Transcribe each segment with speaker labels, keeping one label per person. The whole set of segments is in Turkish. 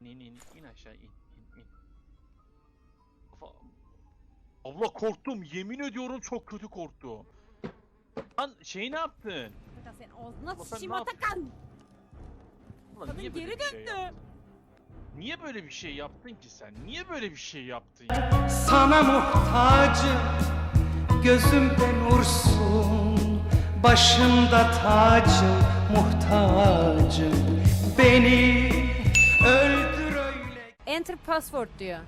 Speaker 1: İn in in aşağı in in in. Kafa- Abla korktum yemin ediyorum çok kötü korktum. Lan şey ne yaptın?
Speaker 2: Atakan senin ağzına
Speaker 1: sen
Speaker 2: sıçayım
Speaker 1: ne yap-
Speaker 2: Atakan.
Speaker 1: Ulan
Speaker 2: Kadın
Speaker 1: niye böyle
Speaker 2: geri
Speaker 1: bir şey
Speaker 2: döndü.
Speaker 1: yaptın? Niye böyle bir şey yaptın ki sen? Niye böyle bir şey yaptın ya?
Speaker 3: Sana muhtacım Gözümde nursun Başımda tacım Muhtacım Beni
Speaker 2: Enter password diyor.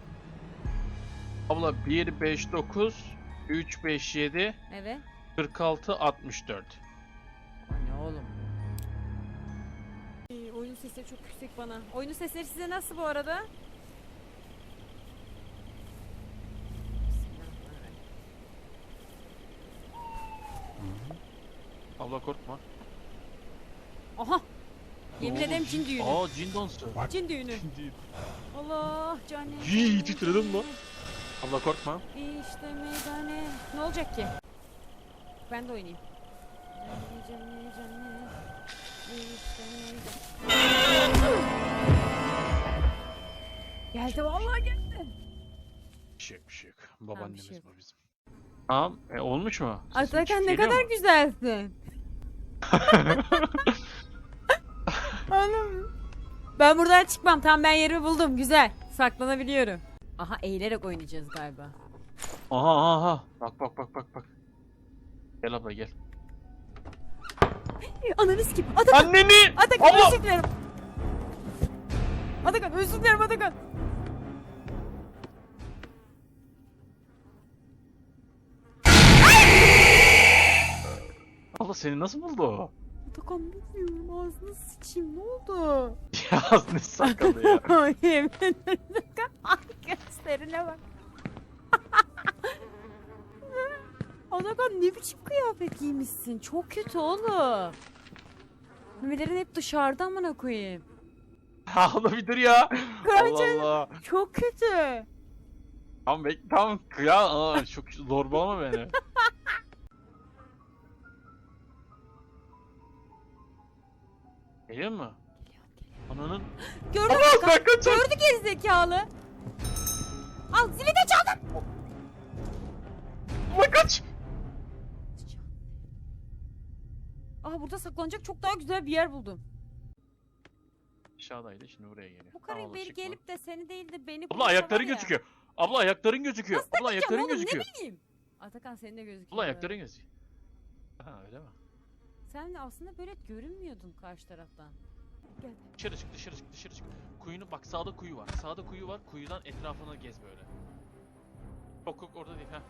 Speaker 1: Abla 1 5 9 3 5 7
Speaker 2: Evet.
Speaker 1: 46 64.
Speaker 2: Ne oğlum? oyunun sesleri çok yüksek bana. Oyunun sesleri size nasıl bu arada?
Speaker 1: Abla korkma.
Speaker 2: Aha! Yemin ederim cin düğünü.
Speaker 1: Aa cin dansı.
Speaker 2: Cin düğünü. Allah canım.
Speaker 1: Yii, titredim lan. Abla korkma.
Speaker 2: İşte meydane. Ne olacak ki? Ben de oynayayım. Canım, canım, işte meydane. Geldi vallahi geldi.
Speaker 1: Bir şey yok bir şey yok. Babaannemiz
Speaker 2: şey yok.
Speaker 1: bu bizim. Tamam e, olmuş mu? Sesim
Speaker 2: Atakan ne kadar
Speaker 1: mu?
Speaker 2: güzelsin. Anam. Ben buradan çıkmam. Tam ben yerimi buldum. Güzel. Saklanabiliyorum. Aha eğilerek oynayacağız galiba.
Speaker 1: Aha aha aha. Bak bak bak bak bak. Gel abla gel.
Speaker 2: Ananı sikeyim. Atakan.
Speaker 1: Anneni!
Speaker 2: Atakan
Speaker 1: Abla!
Speaker 2: özür dilerim. Atakan özür dilerim Atakan.
Speaker 1: Abla seni nasıl buldu o?
Speaker 2: Atakan bilmiyorum ağzını sıçayım ne oldu?
Speaker 1: ya ne sakalı ya.
Speaker 2: Yemin ederim. Ay gösterine bak. Atakan ne biçim kıyafet giymişsin? Çok kötü oğlum. Memelerin hep dışarıda amına koyayım.
Speaker 1: abla bir dur ya.
Speaker 2: Kraliçe-
Speaker 1: Allah Allah.
Speaker 2: Çok kötü.
Speaker 1: Tamam bek tamam ya aa, çok zorbalama beni. Geliyor mu? Ananın
Speaker 2: Gördün mü
Speaker 1: Ama
Speaker 2: Atakan?
Speaker 1: sakın çak-
Speaker 2: Gördü gerizekalı. Al zili de çaldım.
Speaker 1: Ulan kaç!
Speaker 2: Aha burada saklanacak çok daha güzel bir yer buldum.
Speaker 1: Aşağıdaydı şimdi buraya geliyor.
Speaker 2: Bu karı
Speaker 1: çıkma.
Speaker 2: gelip de seni değil de beni
Speaker 1: Abla
Speaker 2: ya.
Speaker 1: gözüküyor. Abla ayakların gözüküyor.
Speaker 2: Nasıl
Speaker 1: Abla ayakların
Speaker 2: oğlum,
Speaker 1: gözüküyor.
Speaker 2: Ne bileyim. Atakan senin de gözüküyor.
Speaker 1: Abla ayakların gözüküyor. Ha öyle mi?
Speaker 2: Sen de aslında böyle görünmüyordun karşı taraftan. Gel.
Speaker 1: Dışarı çık dışarı çık dışarı çık. Kuyunu bak sağda kuyu var. Sağda kuyu var. Kuyudan etrafını gez böyle. Yok yok orada değil ha.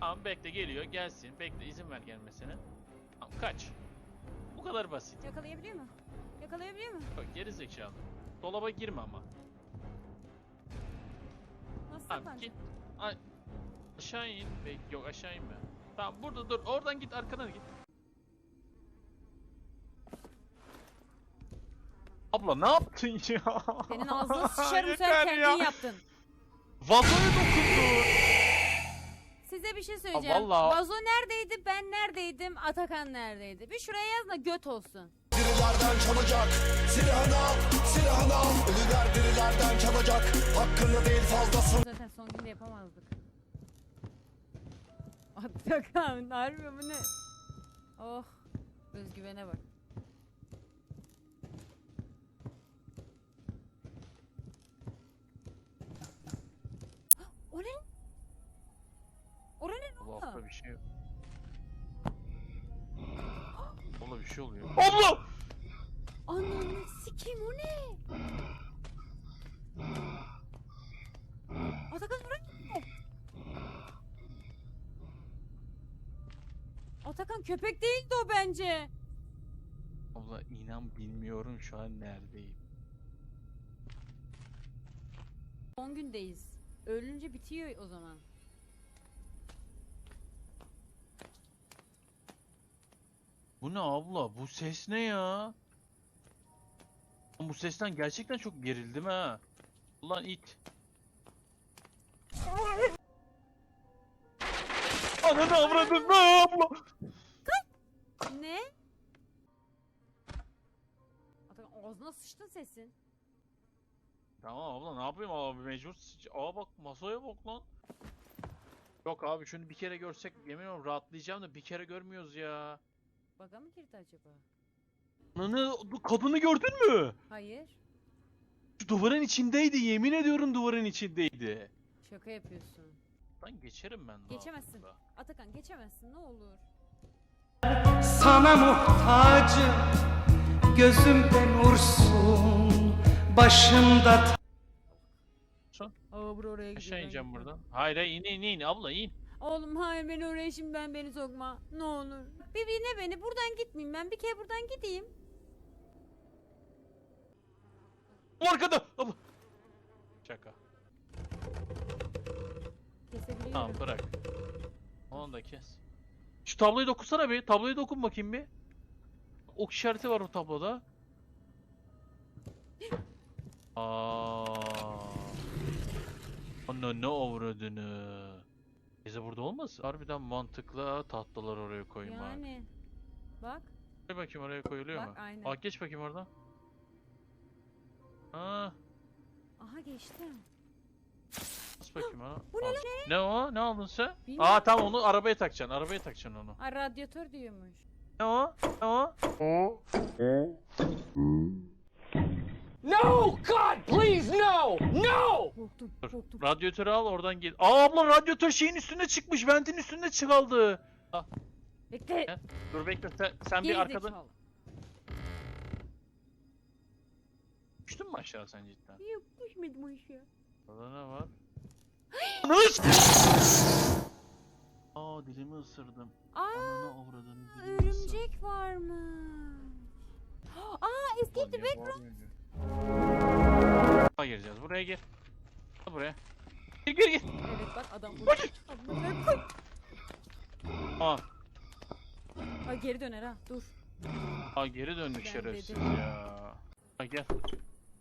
Speaker 1: Tamam bekle geliyor gelsin. Bekle izin ver gelmesine. Tamam kaç. Bu kadar basit.
Speaker 2: Yakalayabiliyor mu? Yakalayabiliyor mu?
Speaker 1: Bak geri zekalı. Dolaba girme ama.
Speaker 2: Nasıl
Speaker 1: Tamam
Speaker 2: saklanacak?
Speaker 1: git. Ay, aşağı in. Bek yok aşağı inme. Tamam burada dur. Oradan git arkadan git. Abla ne yaptın ya?
Speaker 2: Senin ağzına sıçarım
Speaker 1: Yeter
Speaker 2: sen kendin
Speaker 1: ya.
Speaker 2: yaptın.
Speaker 1: Vazoya dokundun.
Speaker 2: Size bir şey söyleyeceğim.
Speaker 1: vallahi-
Speaker 2: Vazo neredeydi ben neredeydim Atakan neredeydi? Bir şuraya yaz da göt olsun.
Speaker 4: Dirilerden çalacak Silahını al, silahını al Ölüler dirilerden çalacak Hakkını değil fazlasını
Speaker 2: Zaten son günde yapamazdık. Atakan harbi bu ne? Oh özgüvene bak.
Speaker 1: Bir şey oluyor. Abla!
Speaker 2: Ananı sikeyim o ne? Atakan buraya ne? Atakan köpek değildi o bence.
Speaker 1: Abla inan bilmiyorum şu an neredeyim.
Speaker 2: 10 gündeyiz. Ölünce bitiyor o zaman.
Speaker 1: Bu ne abla? Bu ses ne ya? Bu sesten gerçekten çok gerildim ha. Ulan it. Ananı avradın ne abla?
Speaker 2: Ne? Atakan ağzına sıçtın sesin.
Speaker 1: Tamam abla ne yapayım abi mecbur. sıç- Aa bak masaya bak lan. Yok abi şunu bir kere görsek yemin ediyorum rahatlayacağım da bir kere görmüyoruz ya.
Speaker 2: Baga mı girdi acaba?
Speaker 1: Ananı kadını gördün mü?
Speaker 2: Hayır.
Speaker 1: Şu duvarın içindeydi yemin ediyorum duvarın içindeydi.
Speaker 2: Şaka yapıyorsun.
Speaker 1: Lan geçerim ben.
Speaker 2: Geçemezsin.
Speaker 1: yapayım da.
Speaker 2: Atakan geçemezsin ne olur.
Speaker 3: Sana muhtacım Gözümde nursun Başımda
Speaker 2: Aa bura oraya gidiyor.
Speaker 1: Aşağı
Speaker 2: ben
Speaker 1: ineceğim
Speaker 2: gitmem.
Speaker 1: buradan. Hayır hayır in in in abla in.
Speaker 2: Oğlum hayır beni oraya şimdiden beni sokma. Ne olur. Bir ne beni buradan gitmeyeyim ben bir kere buradan gideyim.
Speaker 1: Arkada. Abla. Şaka.
Speaker 2: Kesebiliyorum.
Speaker 1: Tamam bırak. Onu da kes. Şu tabloyu dokunsana bir. Tabloyu dokun bakayım bir. Ok işareti var o tabloda. Aa. Ana ne avradını. Bize burada olmasın? Harbiden mantıklı ha, tahtalar oraya koymak.
Speaker 2: Yani. Bak.
Speaker 1: Koy bakayım oraya koyuluyor
Speaker 2: Bak,
Speaker 1: mu?
Speaker 2: aynen.
Speaker 1: Bak geç bakayım oradan. Ha,
Speaker 2: Aha geçtim.
Speaker 1: bas bakayım ona.
Speaker 2: Bu ne.
Speaker 1: Ne o? Ne aldın sen?
Speaker 2: Bilmiyorum.
Speaker 1: Aa tamam onu arabaya takacaksın. Arabaya takacaksın onu.
Speaker 2: Ay radyatör diyormuş.
Speaker 1: Ne o? Ne o?
Speaker 5: No! God, please, no! No!
Speaker 2: Korktum.
Speaker 1: Radyatörü al oradan gel. Aa abla radyatör şeyin üstüne çıkmış. Ventin üstüne çıkaldı.
Speaker 2: Bekle.
Speaker 1: Gel. Dur bekle sen, sen bir
Speaker 2: Geri
Speaker 1: arkada.
Speaker 2: zekalı.
Speaker 1: Düştün mü aşağı sen cidden?
Speaker 2: Yok düşmedim o işe.
Speaker 1: Orada ne var? Ananı Aa dilimi ısırdım.
Speaker 2: Aa
Speaker 1: Ananı avradını dilimi ısırdım.
Speaker 2: örümcek varmış. Aa escape the background.
Speaker 1: Buraya gireceğiz. Buraya gir. Buraya. Gir gir gir.
Speaker 2: Evet bak adam burada. Amına koy.
Speaker 1: Aa,
Speaker 2: Ay geri döner ha dur.
Speaker 1: aa geri döndük
Speaker 2: Ben
Speaker 1: şerefsiz
Speaker 2: dedim.
Speaker 1: ya. Ha, gel.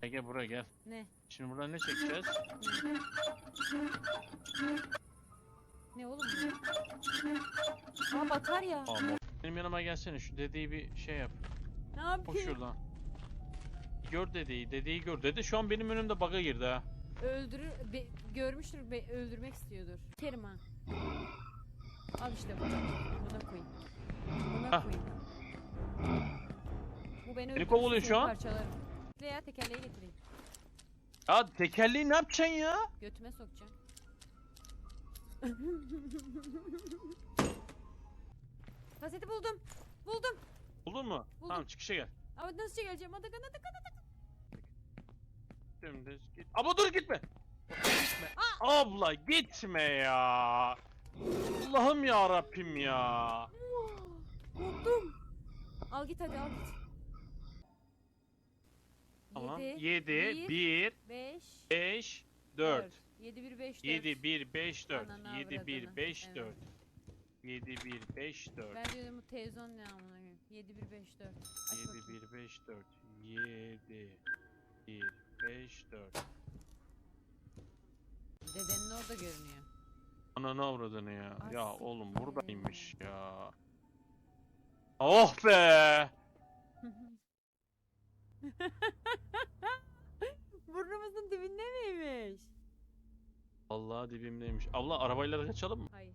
Speaker 1: Gel gel buraya gel.
Speaker 2: Ne?
Speaker 1: Şimdi buradan ne çekeceğiz?
Speaker 2: Ne oğlum? Aa batarya.
Speaker 1: Aa, mor- Benim yanıma gelsene şu dedeyi bir şey yap.
Speaker 2: Ne
Speaker 1: Koş
Speaker 2: yapayım?
Speaker 1: şuradan. Gör dedeyi, dedeyi gör. Dede şu an benim önümde bug'a girdi ha.
Speaker 2: Öldürür, be- görmüştür, be- öldürmek istiyordur. Kerim ha. Al işte bu. Buna koyayım. Buna
Speaker 1: Hah.
Speaker 2: koyayım. Bu beni öldürürse
Speaker 1: kovalıyor şu
Speaker 2: seni
Speaker 1: an.
Speaker 2: Parçalarım. Veya tekerleği getireyim.
Speaker 1: Ya tekerleği ne yapacaksın ya?
Speaker 2: Götüme sokacağım. Kaseti buldum. Buldum.
Speaker 1: Buldun mu?
Speaker 2: Buldum.
Speaker 1: Tamam çıkışa gel.
Speaker 2: Ama nasıl geleceğim? Atakan, Atakan, Atakan.
Speaker 1: Dümdüz git. Ama dur gitme. Gitme. Abla gitme ya. Allah'ım ya Rabbim ya.
Speaker 2: Korktum. Al git hadi al git.
Speaker 1: Tamam.
Speaker 2: Yedi,
Speaker 1: 7
Speaker 2: bir,
Speaker 1: 1
Speaker 2: Beş,
Speaker 1: 5 4
Speaker 2: 7, 1, 5, 4.
Speaker 1: 7 1 5 4
Speaker 2: Ananı
Speaker 1: 7 1
Speaker 2: avradını.
Speaker 1: 5
Speaker 2: Evet.
Speaker 1: 4 7 1 5 4
Speaker 2: Ben diyorum bu televizyon ne amına koyayım. 7 1 5 4. Aç
Speaker 1: 7
Speaker 2: bakayım.
Speaker 1: 1 5 4 7 1 5 4
Speaker 2: Dedenin orada görünüyor.
Speaker 1: Ananı avradını ya.
Speaker 2: Ah,
Speaker 1: Ya oğlum buradaymış ya. Oh be!
Speaker 2: Burnumuzun dibinde miymiş?
Speaker 1: Vallahi dibimdeymiş. Abla arabayla kaçalım mı?
Speaker 2: Hayır.